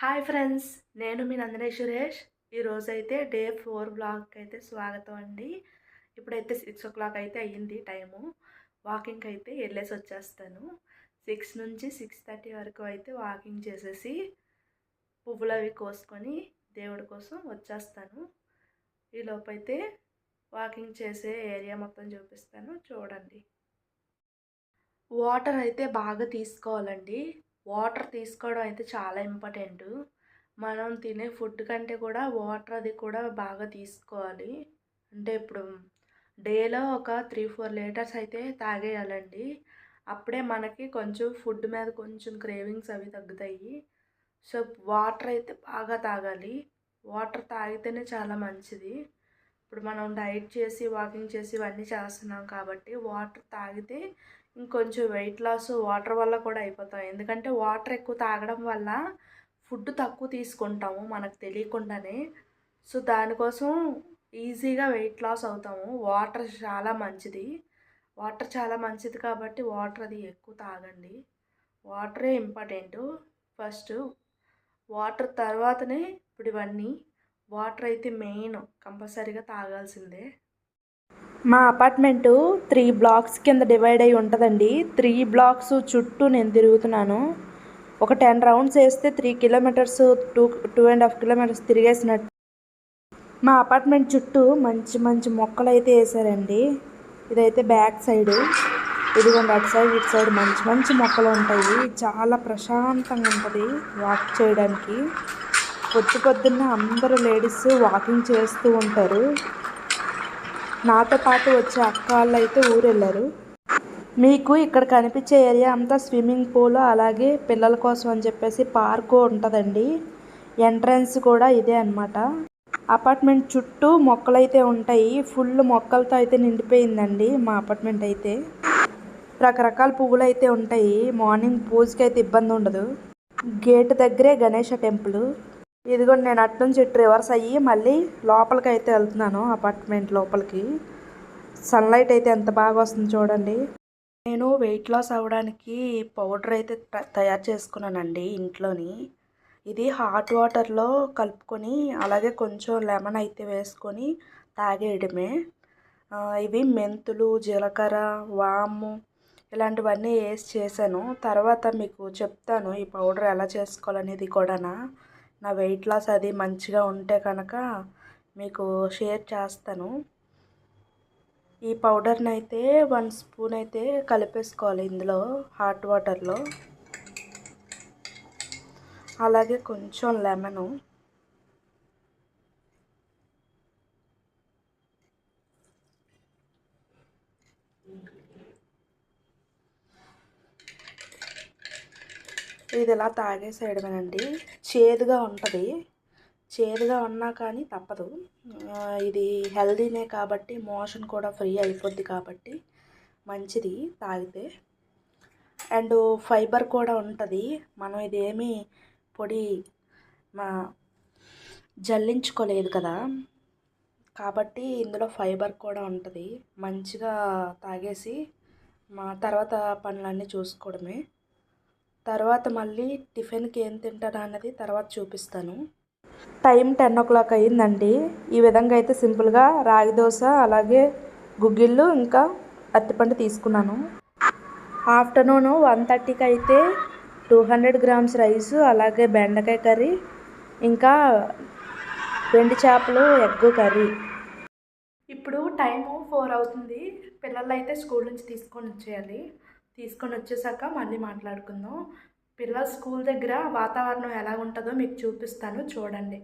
Hi friends నేను మీ నందనే సురేష్. ఈరోజు అయితే డే ఫోర్ బ్లాగ్కి అయితే స్వాగతం అండి. ఇప్పుడైతే సిక్స్ ఓ క్లాక్ అయితే అయ్యింది టైము. వాకింగ్కి అయితే వెళ్ళేసి వచ్చేస్తాను. సిక్స్ నుంచి సిక్స్ థర్టీ వరకు అయితే వాకింగ్ చేసేసి పువ్వులు అవి కోసుకొని దేవుడి కోసం వచ్చేస్తాను. ఈ వాకింగ్ చేసే ఏరియా మొత్తం చూపిస్తాను. చూడండి. వాటర్ అయితే బాగా తీసుకోవాలండి. వాటర్ తీసుకోవడం అయితే చాలా ఇంపార్టెంట్. మనం తినే ఫుడ్ కంటే కూడా వాటర్ అది కూడా బాగా తీసుకోవాలి. అంటే ఇప్పుడు డేలో ఒక త్రీ ఫోర్ లీటర్స్ అయితే తాగేయాలండి. అప్పుడే మనకి కొంచెం ఫుడ్ మీద కొంచెం క్రేవింగ్స్ అవి తగ్గుతాయి. సో వాటర్ అయితే బాగా తాగాలి. వాటర్ తాగితేనే చాలా మంచిది. ఇప్పుడు మనం డైట్ చేసి వాకింగ్ చేసి ఇవన్నీ చేస్తున్నాం కాబట్టి వాటర్ తాగితే ఇంకొంచెం వెయిట్ లాస్ వాటర్ వల్ల కూడా అయిపోతాం. ఎందుకంటే వాటర్ ఎక్కువ తాగడం వల్ల ఫుడ్ తక్కువ తీసుకుంటాము మనకు తెలియకుండానే. సో దానికోసం ఈజీగా వెయిట్ లాస్ అవుతాము. వాటర్ చాలా మంచిది. వాటర్ చాలా మంచిది కాబట్టి వాటర్ అది ఎక్కువ తాగండి. వాటరే ఇంపార్టెంట్. ఫస్ట్ వాటర్ తర్వాతనే ఇప్పుడు ఇవన్నీ వాటర్ అయితే మెయిన్ కంపల్సరీగా తాగాల్సిందే. మా అపార్ట్మెంటు త్రీ బ్లాక్స్ కింద డివైడ్ అయి ఉంటుందండి. త్రీ బ్లాక్స్ చుట్టూ నేను తిరుగుతున్నాను. ఒక టెన్ రౌండ్స్ వేస్తే three kilometres two two and half kilometres తిరిగేసినట్టు. మా అపార్ట్మెంట్ చుట్టూ మంచి మంచి మొక్కలు అయితే వేసారండి ఇదైతే బ్యాక్ సైడ్. ఇదిగోండి అటు సైడ్ ఇటు సైడ్ మంచి మంచి మొక్కలు ఉంటాయి. చాలా ప్రశాంతంగా ఉంటుంది వాక్ చేయడానికి. పొద్దు పొద్దున్న అందరూ లేడీస్ వాకింగ్ చేస్తూ ఉంటారు. నాతో పాటు వచ్చే అక్క వాళ్ళు అయితే ఊరు వెళ్ళారు మీకు ఇక్కడ కనిపించే ఏరియా అంతా స్విమ్మింగ్ పూల్ అలాగే పిల్లల కోసం అని చెప్పేసి పార్కు ఉంటుందండి. ఎంట్రన్స్ కూడా ఇదే అనమాట అపార్ట్మెంట్ చుట్టూ మొక్కలు అయితే ఉంటాయి. ఫుల్ మొక్కలతో అయితే నిండిపోయిందండి మా అపార్ట్మెంట్ అయితే. రకరకాల పువ్వులు అయితే ఉంటాయి. మార్నింగ్ పూజకి అయితే ఇబ్బంది ఉండదు గేట్ దగ్గరే గణేష టెంపుల్. ఇదిగోండి నేను అటు నుంచి ఇటు రివర్స్ అయ్యి మళ్ళీ లోపలికి అయితే వెళ్తున్నాను అపార్ట్మెంట్ లోపలికి. సన్లైట్ అయితే ఎంత బాగా వస్తుంది చూడండి. నేను వెయిట్ లాస్ అవ్వడానికి పౌడర్ అయితే త- తయారు చేసుకున్నానండి ఇంట్లోని. ఇది హాట్ వాటర్లో కలుపుకొని అలాగే కొంచెం లెమన్ అయితే వేసుకొని తాగేయడమే. ఇవి మెంతులు జీలకర్ర వాము ఇలాంటివన్నీ వేసి చేశాను. తర్వాత మీకు చెప్తాను ఈ పౌడర్ ఎలా చేసుకోవాలనేది కూడా నా వెయిట్ లాస్ అది మంచిగా ఉంటే కనుక మీకు షేర్ చేస్తాను. ఈ పౌడర్ని అయితే వన్ స్పూన్ అయితే కలిపేసుకోవాలి ఇందులో హాట్ వాటర్లో అలాగే కొంచెం లెమను ఇది ఇలా తాగేసేయడమేనండి. చేదుగా ఉంటుంది. చేదుగా ఉన్నా కానీ తప్పదు. ఇది హెల్దీనే కాబట్టి మోషన్ కూడా ఫ్రీ అయిపోద్ది కాబట్టి మంచిది తాగితే. అండ్ ఫైబర్ కూడా ఉంటుంది. మనం ఇదేమి పొడి మా జల్లించుకోలేదు కదా. కాబట్టి ఇందులో ఫైబర్ కూడా ఉంటుంది. మంచిగా తాగేసి మా తర్వాత పనులన్నీ చూసుకోవడమే. తర్వాత మళ్ళీ టిఫిన్కి ఏం తింటానా అన్నది తర్వాత చూపిస్తాను. టైం టెన్ ఓ క్లాక్ అయ్యిందండి. ఈ విధంగా అయితే సింపుల్గా రాగి దోశ అలాగే గుగ్గిళ్ళు ఇంకా అత్తిపండు తీసుకున్నాను. ఆఫ్టర్నూన్ వన్ థర్టీకి అయితే టూ హండ్రెడ్ గ్రామ్స్ రైస్ అలాగే బెండకాయ కర్రీ ఇంకా వెండి చేపలు ఎగ్ కర్రీ. ఇప్పుడు టైము ఫోర్ అవుతుంది. పిల్లలు అయితే స్కూల్ నుంచి తీసుకొని వచ్చేయాలి. తీసుకొని వచ్చేసాక మళ్ళీ మాట్లాడుకుందాం. పిల్లల స్కూల్ దగ్గర వాతావరణం ఎలా ఉంటుందో మీకు చూపిస్తాను చూడండి.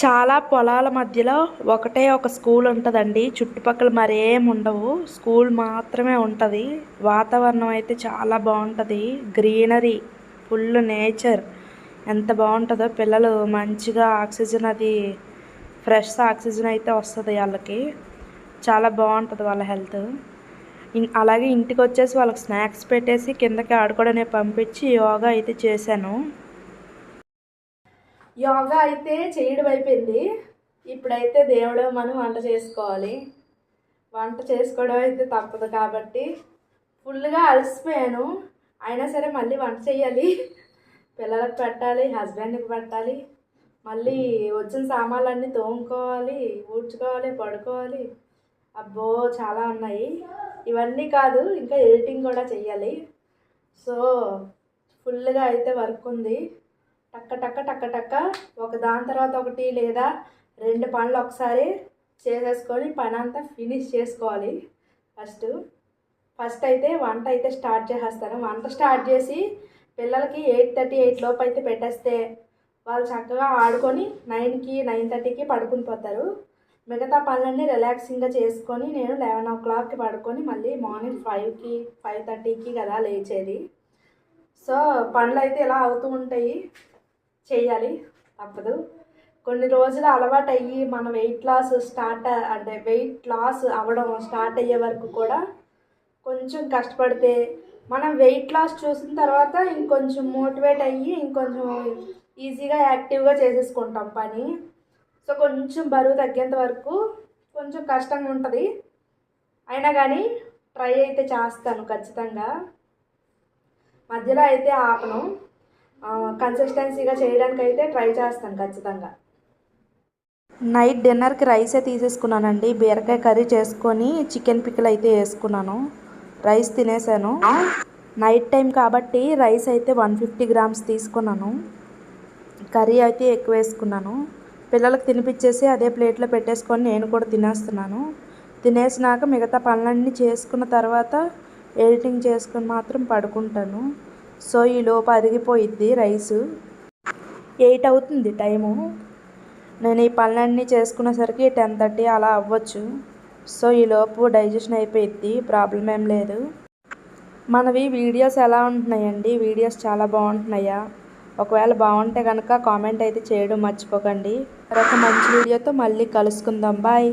చాలా పొలాల మధ్యలో ఒకటే ఒక స్కూల్ ఉంటుందండి. చుట్టుపక్కల మరేం ఉండవు. స్కూల్ మాత్రమే ఉంటుంది. వాతావరణం అయితే చాలా బాగుంటుంది. Greenery full nature. ఎంత బాగుంటుందో పిల్లలు మంచిగా ఆక్సిజన్ అది ఫ్రెష్ ఆక్సిజన్ అయితే వస్తుంది వాళ్ళకి. చాలా బాగుంటుంది వాళ్ళ హెల్త్. అలాగే ఇంటికి వచ్చేసి వాళ్ళకి స్నాక్స్ పెట్టేసి కిందకి ఆడుకోవడానికి పంపించి యోగా అయితే చేశాను. యోగా అయితే చేయడం అయిపోయింది. ఇప్పుడైతే దేవుడు మనం వంట చేసుకోవాలి. వంట చేసుకోవడం అయితే తప్పదు కాబట్టి ఫుల్గా అలసిపోయాను. అయినా సరే మళ్ళీ వంట చేయాలి. పిల్లలకు పెట్టాలి హస్బెండ్కి పెట్టాలి. మళ్ళీ వచ్చిన సామాన్లన్నీ తోముకోవాలి ఊడ్చుకోవాలి పడుకోవాలి. అబ్బో చాలా ఉన్నాయి. ఇవన్నీ కాదు ఇంకా ఎడిటింగ్ కూడా చెయ్యాలి. సో ఫుల్గా అయితే వర్క్ ఉంది. టక్క టక్క టక్క టక్క. ఒక దాని తర్వాత ఒకటి లేదా రెండు పనులు ఒకసారి చేసేసుకొని పని అంతా ఫినిష్ చేసుకోవాలి. ఫస్ట్ ఫస్ట్ అయితే వంట అయితే స్టార్ట్ చేసేస్తాను. వంట స్టార్ట్ చేసి పిల్లలకి ఎయిట్ థర్టీ ఎయిట్ లోపు అయితే పెట్టేస్తే వాళ్ళు చక్కగా ఆడుకొని నైన్కి నైన్ థర్టీకి పడుకుని పోతారు. మిగతా పనులన్నీ రిలాక్సింగ్గా చేసుకొని నేను లెవెన్ ఓ క్లాక్కి పడుకొని మళ్ళీ మార్నింగ్ ఫైవ్కి ఫైవ్ థర్టీకి కదా లేచేది. సో పనులు అయితే ఇలా అవుతూ ఉంటాయి. చేయాలి తప్పదు. కొన్ని రోజులు అలవాటు అయ్యి మన వెయిట్ లాస్ స్టార్ట్ అంటే వెయిట్ లాస్ అవ్వడం స్టార్ట్ అయ్యే వరకు కూడా కొంచెం కష్టపడితే మనం వెయిట్ లాస్ చూసిన తర్వాత ఇంకొంచెం మోటివేట్ అయ్యి ఇంకొంచెం ఈజీగా యాక్టివ్గా చేసేసుకుంటాం పని. సో కొంచెం బరువు తగ్గేంత వరకు కొంచెం కష్టంగా ఉంటుంది. అయినా కానీ ట్రై అయితే చేస్తాను ఖచ్చితంగా. మధ్యలో అయితే ఆపను. కన్సిస్టెన్సీగా చేయడానికి అయితే ట్రై చేస్తాను ఖచ్చితంగా. నైట్ డిన్నర్కి రైసే తీసేసుకున్నానండి. బీరకాయ కర్రీ చేసుకొని చికెన్ పిక్కలు అయితే వేసుకున్నాను. రైస్ తినేసాను. నైట్ టైం కాబట్టి రైస్ అయితే వన్ ఫిఫ్టీ గ్రామ్స్ తీసుకున్నాను. కర్రీ అయితే ఎక్కువ వేసుకున్నాను. పిల్లలకు తినిపించేసి అదే ప్లేట్లో పెట్టేసుకొని నేను కూడా తినేస్తున్నాను. తినేసినాక మిగతా పనులన్నీ చేసుకున్న తర్వాత ఎడిటింగ్ చేసుకుని మాత్రం పడుకుంటాను. సో ఈ లోపు అరిగిపోయిద్ది రైసు. ఎయిట్ అవుతుంది టైము. నేను ఈ పనులన్నీ చేసుకునేసరికి టెన్ థర్టీ అలా అవ్వచ్చు. సో ఈ లోపు డైజెషన్ అయిపోయిద్ది ప్రాబ్లం ఏం లేదు. మనవి వీడియోస్ ఎలా ఉంటున్నాయండి? వీడియోస్ చాలా బాగుంటున్నాయా? ఒకవేళ బాగుంటే కనుక కామెంట్ అయితే చేయడం మర్చిపోకండి మరొక మంచి వీడియోతో మళ్ళీ కలుసుకుందాం. బాయ్.